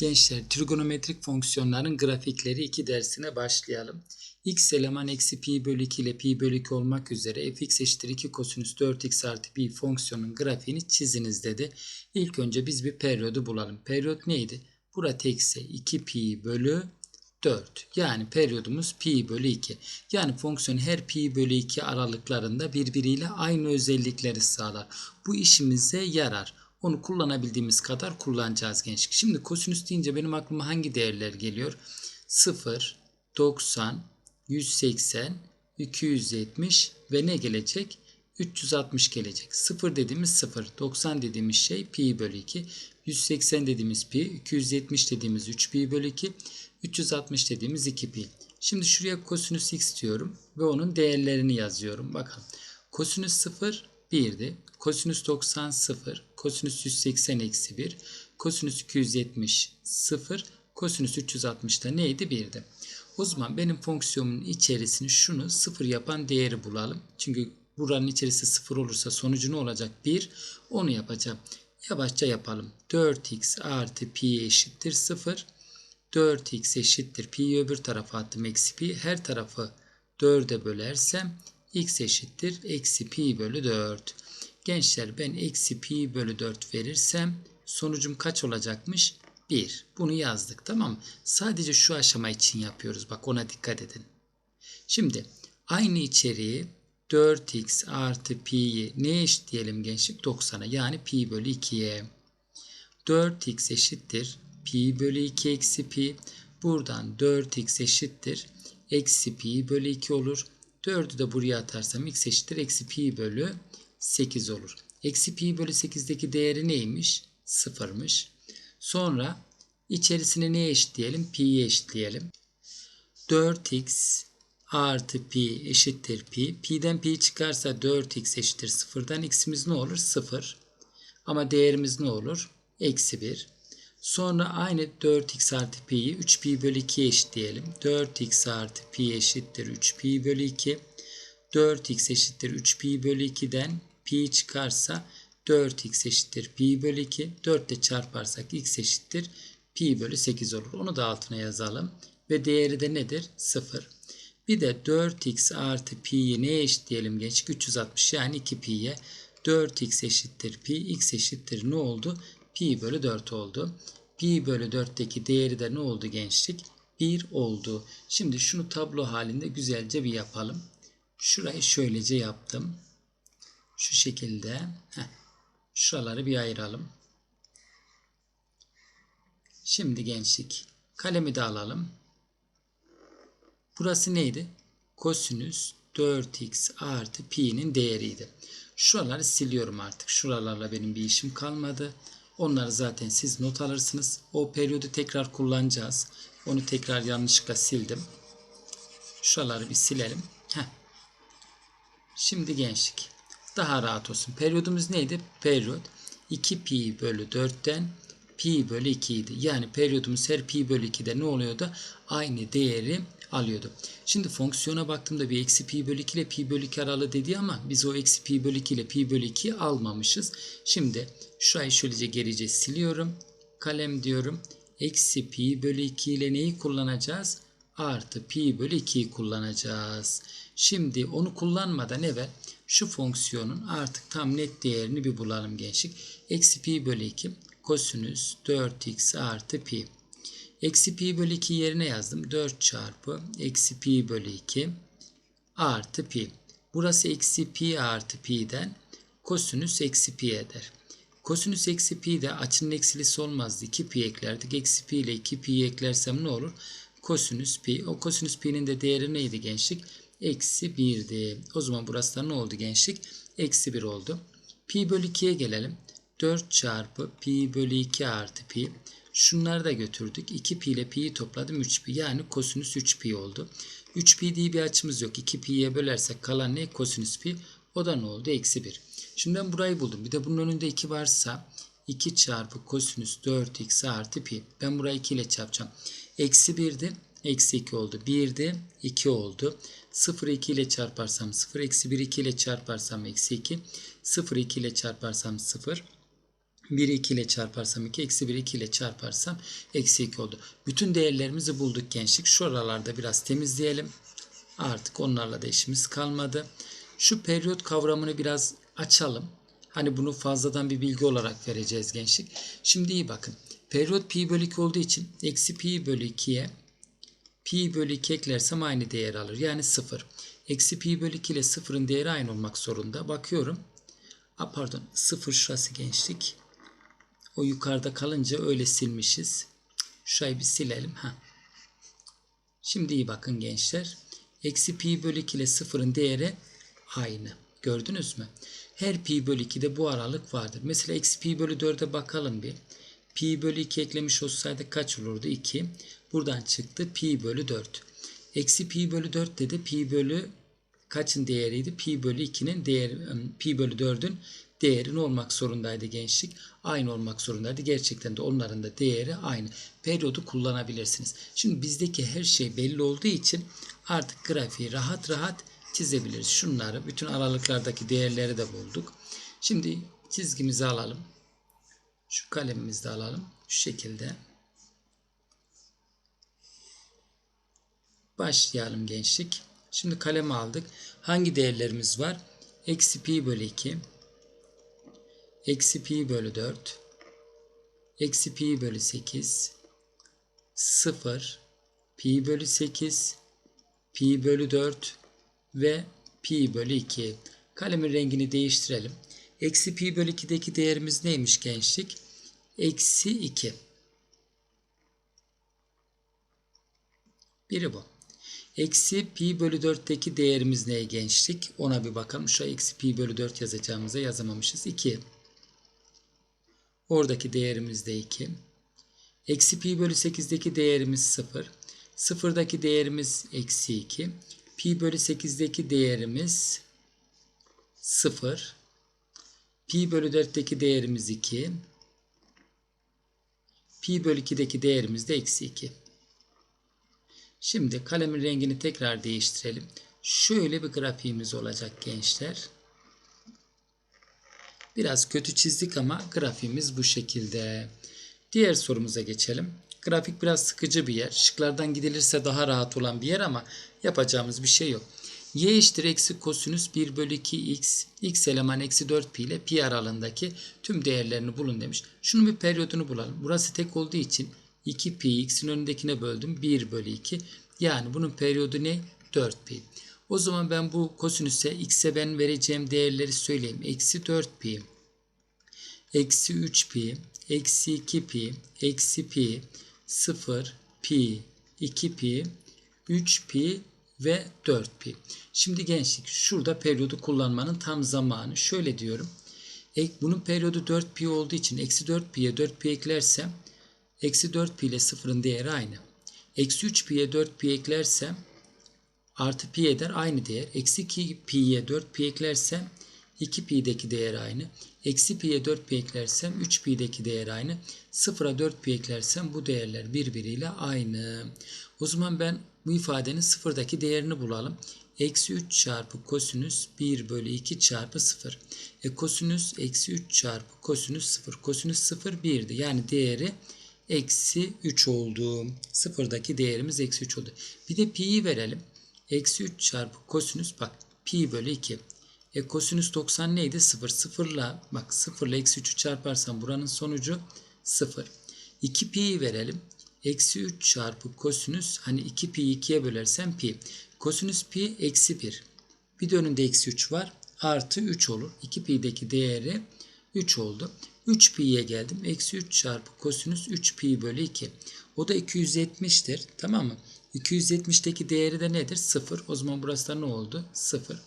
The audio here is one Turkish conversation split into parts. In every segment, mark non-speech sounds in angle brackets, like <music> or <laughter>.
Gençler trigonometrik fonksiyonların grafikleri 2 dersine başlayalım. x eleman eksi pi bölü 2 ile pi bölü 2 olmak üzere fx eşittir 2 kosinüs 4x artı pi fonksiyonun grafiğini çiziniz dedi. İlk önce biz bir periyodu bulalım. Periyot neydi? Bura tekse 2 pi bölü 4. Yani periyodumuz pi bölü 2. Yani fonksiyon her pi bölü 2 aralıklarında birbiriyle aynı özellikleri sağlar. Bu işimize yarar. Onu kullanabildiğimiz kadar kullanacağız gençlik. Şimdi kosinüs deyince benim aklıma hangi değerler geliyor? 0, 90, 180, 270 ve ne gelecek? 360 gelecek. 0 dediğimiz 0, 90 dediğimiz şey pi bölü 2, 180 dediğimiz pi, 270 dediğimiz 3 pi bölü 2, 360 dediğimiz 2 pi. Şimdi şuraya kosinüs x diyorum ve onun değerlerini yazıyorum. Bakalım. Kosinüs 0 1'di. Kosinüs 90 0. Kosinüs 180 eksi 1. Kosinüs 270 0. Kosinüs 360 da neydi? 1'di. O zaman benim fonksiyonumun içerisini şunu 0 yapan değeri bulalım. Çünkü buranın içerisi 0 olursa sonucu ne olacak? 1. Onu yapacağım. Yavaşça yapalım. 4x artı pi eşittir 0. 4x eşittir pi öbür tarafa attım eksi pi. Her tarafı 4'e bölersem x eşittir eksi pi bölü 4. Gençler ben eksi pi bölü 4 verirsem sonucum kaç olacakmış? 1. Bunu yazdık tamam? Sadece şu aşama için yapıyoruz. Bak ona dikkat edin. Şimdi aynı içeriği 4x artı pi'yi ne eşit diyelim gençlik? 90'a yani pi bölü 2'ye. 4x eşittir pi bölü 2 eksi pi. Buradan 4x eşittir eksi pi bölü 2 olur. 4'ü de buraya atarsam x eşittir eksi pi bölü 8 olur. Eksi pi bölü 8'deki değeri neymiş? Sıfırmış. Sonra içerisine neye eşitleyelim? Pi'ye eşitleyelim. 4x artı pi eşittir pi. Pi'den pi çıkarsa 4x eşittir sıfırdan x'imiz ne olur? 0. Ama değerimiz ne olur? Eksi 1. Sonra aynı 4x artı pi'yi 3pi bölü 2'ye eşitleyelim. 4x artı pi eşittir 3pi bölü 2. 4x eşittir 3pi bölü 2'den pi çıkarsa 4x eşittir pi bölü 2. 4 ile çarparsak x eşittir pi bölü 8 olur. Onu da altına yazalım. Ve değeri de nedir? 0. Bir de 4x artı pi'yi neye eşitleyelim genç? 360 yani 2pi'ye. 4x eşittir pi, x eşittir ne oldu? Pi bölü 4 oldu. Pi bölü 4'teki değeri de ne oldu gençlik? 1 oldu. Şimdi şunu tablo halinde güzelce bir yapalım. Şurayı şöylece yaptım. Şu şekilde. Heh. Şuraları bir ayıralım. Şimdi gençlik. Kalemi de alalım. Burası neydi? Kosinüs 4x artı pi'nin değeriydi. Şuraları siliyorum artık. Şuralarla benim bir işim kalmadı. Onları zaten siz not alırsınız. O periyodu tekrar kullanacağız. Onu tekrar yanlışlıkla sildim. Şuraları bir silelim. Heh. Şimdi gençlik. Daha rahat olsun. Periyodumuz neydi? Periyot 2 pi bölü 4'ten pi bölü 2 idi. Yani periyodumuz her pi bölü 2'de ne oluyordu? Aynı değeri alıyordu. Şimdi fonksiyona baktığımda bir eksi pi bölü 2 ile pi bölü 2 aralığı dedi ama biz o eksi pi bölü 2 ile pi bölü 2'yi almamışız. Şimdi şurayı şöylece gerice siliyorum. Kalem diyorum. Eksi pi bölü 2 ile neyi kullanacağız? Artı pi bölü 2'yi kullanacağız. Şimdi onu kullanmadan evvel şu fonksiyonun artık tam net değerini bir bulalım gençlik. Eksi pi bölü 2 kosinüs 4x artı pi. Eksi pi bölü 2 yerine yazdım. 4 çarpı eksi pi bölü 2 artı pi. Burası eksi pi artı pi'den kosinüs eksi pi eder. Kosinüs eksi pi de açının eksilisi olmazdı. 2 pi eklerdik. Eksi pi ile 2 pi'yi eklersem ne olur? Kosinüs pi. O kosinüs pi'nin de değeri neydi gençlik? Eksi 1'di. O zaman burası da ne oldu gençlik? Eksi 1 oldu. Pi bölü 2'ye gelelim. 4 çarpı pi bölü 2 artı pi. Şunları da götürdük. 2 pi ile pi'yi topladım 3 pi. Yani kosinüs 3 pi oldu. 3 pi diye bir açımız yok. 2 pi'ye bölersek kalan ne? Kosinüs pi. O da ne oldu? Eksi 1. Şimdi ben burayı buldum. Bir de bunun önünde 2 varsa 2 çarpı kosinüs 4x artı pi. Ben burayı 2 ile çarpacağım. Eksi 1'di. Eksi 2 oldu. 1'di. 2 oldu. 0 2 ile çarparsam 0. Eksi 1 2 ile çarparsam eksi 2. 0 2 ile çarparsam 0. 1'i 2 ile çarparsam 2, eksi 1'i 2 ile çarparsam eksi 2 oldu. Bütün değerlerimizi bulduk gençlik. Şuralarda biraz temizleyelim. Artık onlarla da işimiz kalmadı. Şu periyot kavramını biraz açalım. Hani bunu fazladan bir bilgi olarak vereceğiz gençlik. Şimdi iyi bakın. Periyot pi bölü 2 olduğu için eksi pi bölü 2'ye pi bölü 2 eklersem aynı değer alır. Yani 0. Eksi pi bölü 2 ile 0'ın değeri aynı olmak zorunda. Bakıyorum. A, pardon 0 şurası gençlik. O yukarıda kalınca öyle silmişiz. Şurayı bir silelim. Ha. Şimdi iyi bakın gençler. Eksi pi bölü 2 ile 0'ın değeri aynı. Gördünüz mü? Her pi bölü 2'de bu aralık vardır. Mesela eksi pi bölü 4'e bakalım bir. Pi bölü 2 eklemiş olsaydı kaç olurdu? 2. Buradan çıktı pi bölü 4. Eksi pi bölü 4 dedi. Pi bölü kaçın değeriydi? Pi bölü 2'nin değeri, pi bölü 4'ün değeri ne olmak zorundaydı gençlik? Aynı olmak zorundaydı. Gerçekten de onların da değeri aynı. Periyodu kullanabilirsiniz. Şimdi bizdeki her şey belli olduğu için artık grafiği rahat rahat çizebiliriz. Şunları bütün aralıklardaki değerleri de bulduk. Şimdi çizgimizi alalım. Şu kalemimizi de alalım. Şu şekilde. Başlayalım gençlik. Şimdi kalemi aldık. Hangi değerlerimiz var? Eksi pi bölü 2. Eksi pi bölü 4. Eksi pi bölü 8. 0. Pi bölü 8. Pi bölü 4. Ve pi bölü 2. Kalemin rengini değiştirelim. Eksi pi bölü 2'deki değerimiz neymiş gençlik? Eksi 2. Biri bu. Eksi pi bölü 4'teki değerimiz ne gençlik? Ona bir bakalım. Şu eksi pi bölü 4 yazacağımıza yazamamışız. 2. Oradaki değerimiz de 2. Eksi pi bölü 8'deki değerimiz 0. Sıfırdaki değerimiz eksi 2. Pi bölü 8'deki değerimiz 0. Pi bölü 4'teki değerimiz 2. Pi bölü 2'deki değerimiz de eksi 2. Şimdi kalemin rengini tekrar değiştirelim. Şöyle bir grafiğimiz olacak gençler. Biraz kötü çizdik ama grafiğimiz bu şekilde. Diğer sorumuza geçelim. Grafik biraz sıkıcı bir yer. Şıklardan gidilirse daha rahat olan bir yer ama yapacağımız bir şey yok. Y eşittir eksi kosinüs 1 bölü 2 x, x eleman eksi 4 pi ile pi aralığındaki tüm değerlerini bulun demiş. Şunun bir periyodunu bulalım. Burası tek olduğu için 2 pi x'in önündekine böldüm. 1 bölü 2. Yani bunun periyodu ne? 4 pi. O zaman ben bu kosinüse x'e ben vereceğim değerleri söyleyeyim. Eksi 4 pi. Eksi 3 pi. Eksi 2 pi. Eksi pi. 0 pi. 2 pi. 3 pi ve 4 pi. Şimdi gençlik şurada periyodu kullanmanın tam zamanı. Şöyle diyorum. Bunun periyodu 4 pi olduğu için eksi 4 pi'ye 4 pi eklersem eksi 4 pi ile 0'ın değeri aynı. Eksi 3 pi'ye 4 pi eklersem artı pi eder aynı değer. Eksi 2 pi'ye 4 pi eklersem 2 pi'deki değer aynı. Eksi pi'ye 4 pi eklersem 3 pi'deki değer aynı. 0'a 4 pi eklersem bu değerler birbiriyle aynı. O zaman ben bu ifadenin sıfırdaki değerini bulalım. Eksi 3 çarpı kosinüs 1 bölü 2 çarpı 0. E kosinüs eksi 3 çarpı kosinüs 0. Kosinüs 0 1'di. Yani değeri eksi 3 oldu. Sıfırdaki değerimiz eksi 3 oldu. Bir de pi'yi verelim. Eksi 3 çarpı kosinüs bak pi bölü 2. E kosinüs 90 neydi? 0. 0 ile bak 0 ile eksi 3'ü çarparsam buranın sonucu 0. 2 pi'yi verelim. Eksi 3 çarpı kosinüs hani 2 pi 2'ye bölersem pi. Kosinüs pi eksi 1. Bir de önünde eksi 3 var. Artı 3 olur. 2 pi'deki değeri 3 oldu. 3 pi'ye geldim. Eksi 3 çarpı kosinüs 3 pi bölü 2. O da 270'tir. Tamam mı? 270'teki değeri de nedir? 0. O zaman burası da ne oldu? 0.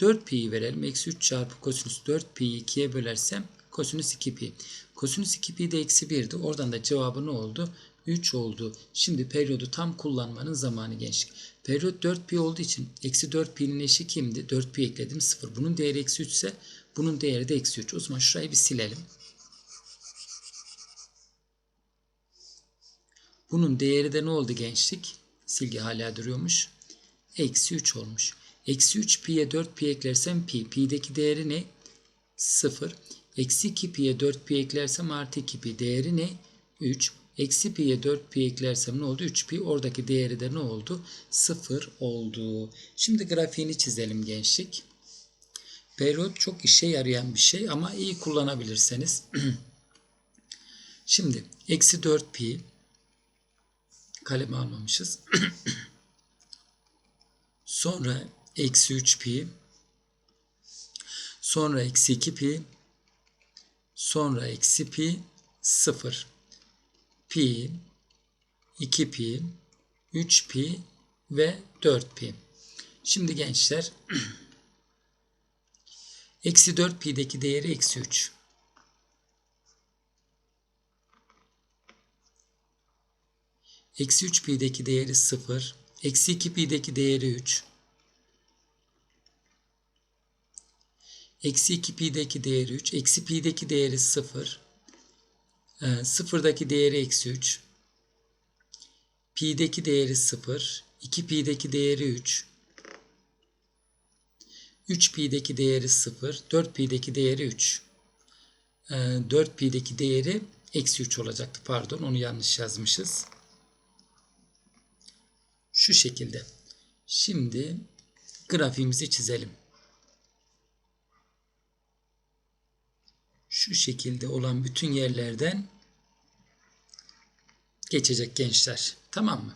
4 pi'yi verelim. Eksi 3 çarpı kosinüs 4 pi'yi 2'ye bölersem kosinüs 2 pi. Kosinüs 2 pi de eksi 1'di. Oradan da cevabı ne oldu? 3 oldu. Şimdi periyodu tam kullanmanın zamanı gençlik. Periyot 4 pi olduğu için eksi 4 pi'nin eşi kimdi? 4 pi ekledim 0. Bunun değeri eksi 3 ise bunun değeri de eksi 3. O zaman şurayı bir silelim. Bunun değeri de ne oldu gençlik? Silgi hala duruyormuş. Eksi 3 olmuş. Eksi 3 pi'ye 4 pi eklersem pi. Pi'deki değeri ne? 0. Eksi 2 pi'ye 4 pi eklersem artı 2 pi değeri ne? 3. Eksi pi'ye 4 pi eklersem ne oldu? 3 pi. Oradaki değeri de ne oldu? 0 oldu. Şimdi grafiğini çizelim gençlik. Periyot çok işe yarayan bir şey ama iyi kullanabilirseniz. <clears throat> Şimdi eksi 4 pi kalemi almamışız. <clears throat> Sonra eksi 3 pi sonra eksi 2 pi sonra eksi pi 0 pi 2 pi 3 pi ve 4 pi. Şimdi gençler <clears throat> eksi 4 pi'deki değeri eksi 3. Eksi 3 pi'deki değeri 0. Eksi 2 pi'deki değeri 3. Eksi 2 pi'deki değeri 3. Eksi pi'deki değeri 0. E, sıfırdaki değeri eksi 3. Pi'deki değeri 0. 2 pi'deki değeri 3. 3 pi'deki değeri 0. 4 pi'deki değeri 3. E, 4 pi'deki değeri eksi 3 olacaktı. Pardon onu yanlış yazmışız. Şu şekilde. Şimdi grafiğimizi çizelim. Şu şekilde olan bütün yerlerden geçecek gençler. Tamam mı?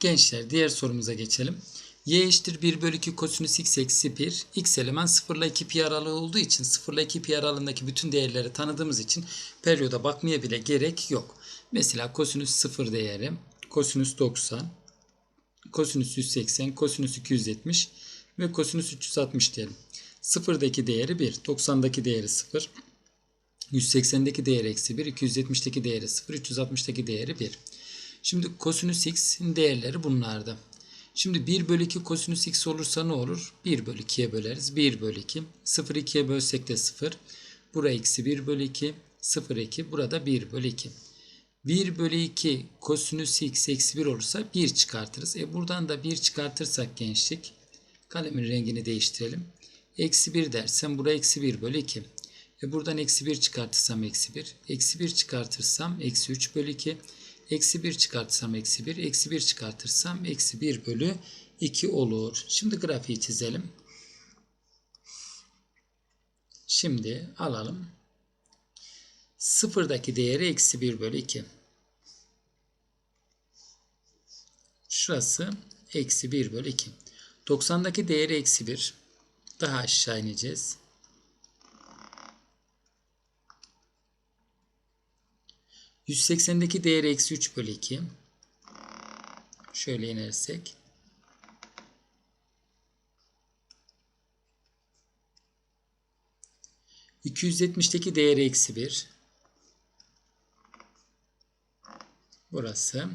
Gençler diğer sorumuza geçelim. y eşittir 1 bölü 2 kosinüs x eksi 1. x eleman 0 ile 2 pi aralığı olduğu için 0 ile 2 pi aralığındaki bütün değerleri tanıdığımız için periyoda bakmaya bile gerek yok. Mesela kosinüs 0 değeri, kosinüs 90, kosinüs 180, kosinüs 270 ve kosinüs 360 diyelim. 0'daki değeri 1, 90'daki değeri 0, 180'deki değeri eksi 1, 270'deki değeri 0, 360'daki değeri 1. Şimdi kosinüs x'in değerleri bunlardı. Şimdi 1 bölü 2 kosinüs x olursa ne olur? 1 bölü 2'ye böleriz. 1 bölü 2. 0 2'ye bölsek de 0. Buraya eksi 1 bölü 2. 0 2. Burada 1 bölü 2. 1 bölü 2 kosinüs x eksi 1 olursa 1 çıkartırız. E buradan da 1 çıkartırsak gençlik kalemin rengini değiştirelim. Eksi 1 dersem buraya eksi 1 bölü 2. E buradan eksi 1 çıkartırsam eksi 1. Eksi 1 çıkartırsam eksi 3 bölü 2. Eksi 1 çıkartırsam eksi 1. Eksi 1 çıkartırsam eksi 1 bölü 2 olur. Şimdi grafiği çizelim. Şimdi alalım. Sıfırdaki değeri eksi 1 bölü 2. Şurası eksi 1 bölü 2. 90'daki değeri eksi 1. Daha aşağı ineceğiz. %80'deki değeri eksi 3 bölü 2. Şöyle inersek. %270'deki değeri eksi 1. Burası.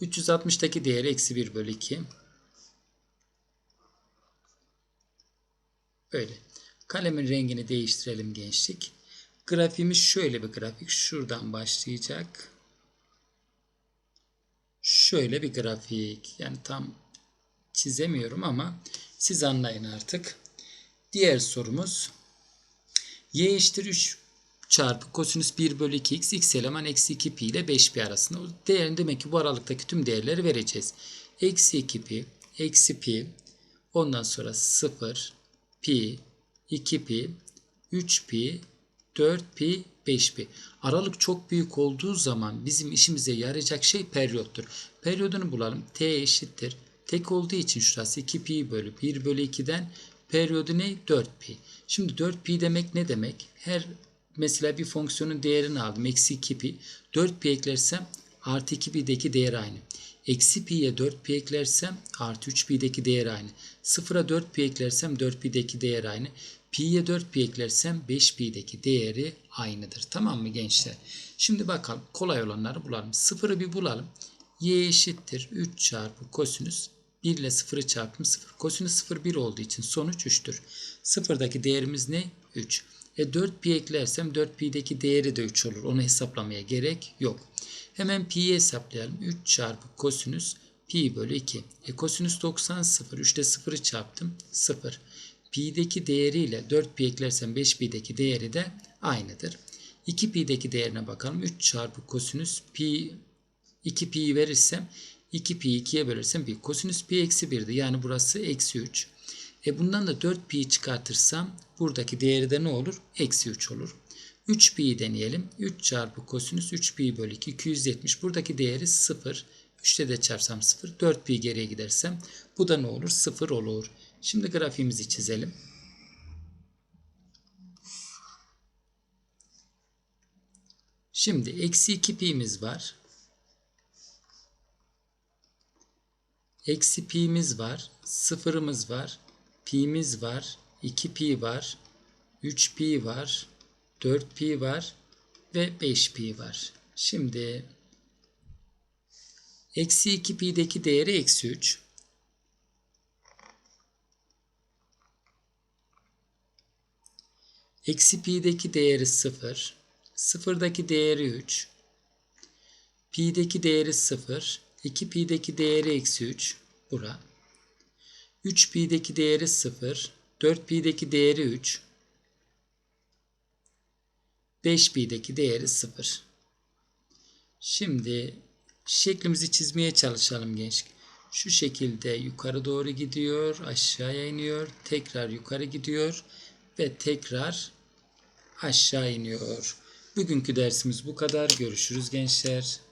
360'daki değeri eksi 1 bölü 2. Böyle. Kalemin rengini değiştirelim gençlik. Grafiğimiz şöyle bir grafik. Şuradan başlayacak. Şöyle bir grafik. Yani tam çizemiyorum ama siz anlayın artık. Diğer sorumuz. Y eşittir 3 çarpı kosinüs 1 bölü 2x x eleman eksi 2 pi ile 5 pi arasında. O değerin demek ki bu aralıktaki tüm değerleri vereceğiz. Eksi 2 pi, eksi pi, ondan sonra 0, pi, 2 pi, 3 pi, 4 pi, 5 pi. Aralık çok büyük olduğu zaman bizim işimize yarayacak şey periyottur. Periyodunu bulalım. T eşittir. Tek olduğu için şurası 2 pi bölü 1 bölü 2'den periyodu ne? 4 pi. Şimdi 4 pi demek ne demek? Her mesela bir fonksiyonun değerini aldım. Eksi 2 pi. 4 pi eklersem artı 2 pi'deki değer aynı. Eksi pi'ye 4 pi eklersem artı 3 pi'deki değer aynı. 0'a 4 pi eklersem 4 pi'deki değer aynı. Pi'ye 4 pi eklersem 5 pi'deki değeri aynıdır. Tamam mı gençler? Şimdi bakalım kolay olanları bulalım. 0'ı bir bulalım. Y eşittir 3 çarpı kosinüs 1 ile 0'ı çarptım 0. Kosinüs 0 1 olduğu için sonuç 3'tür. 0'daki değerimiz ne? 3. E 4 pi eklersem 4 pi'deki değeri de 3 olur. Onu hesaplamaya gerek yok. Hemen pi'yi hesaplayalım. 3 çarpı kosinüs pi bölü 2. E kosinüs 90 0. 3 ile 0'ı çarptım 0. Pi'deki değeriyle 4pi eklersen 5pi'deki değeri de aynıdır. 2pi'deki değerine bakalım. 3 çarpı kosinüs pi 2pi'yi verirsem 2pi'yi 2'ye bölersem 1. Kosinüs pi eksi 1'di. Yani burası eksi 3. E bundan da 4pi'yi çıkartırsam buradaki değeri de ne olur? Eksi 3 olur. 3pi'yi deneyelim. 3 çarpı kosinüs 3pi bölü 2 270. Buradaki değeri 0. 3'te de çarpsam 0. 4pi geriye gidersem bu da ne olur? 0 olur. Şimdi grafiğimizi çizelim. Şimdi eksi 2 pi'miz var. Eksi pi'miz var. Sıfırımız var. Pi'miz var. 2 pi var. 3 pi var. 4 pi var. Ve 5 pi var. Şimdi eksi 2 pi'deki değeri eksi 3. Eksi pi'deki değeri 0. Sıfırdaki değeri 3. Pi'deki değeri 0. 2 pi'deki değeri eksi 3. Bura. 3 pi'deki değeri 0. 4 pi'deki değeri 3. 5 pi'deki değeri 0. Şimdi şeklimizi çizmeye çalışalım gençlik. Şu şekilde yukarı doğru gidiyor, aşağıya iniyor, tekrar yukarı gidiyor ve tekrar aşağı iniyor. Bugünkü dersimiz bu kadar. Görüşürüz gençler.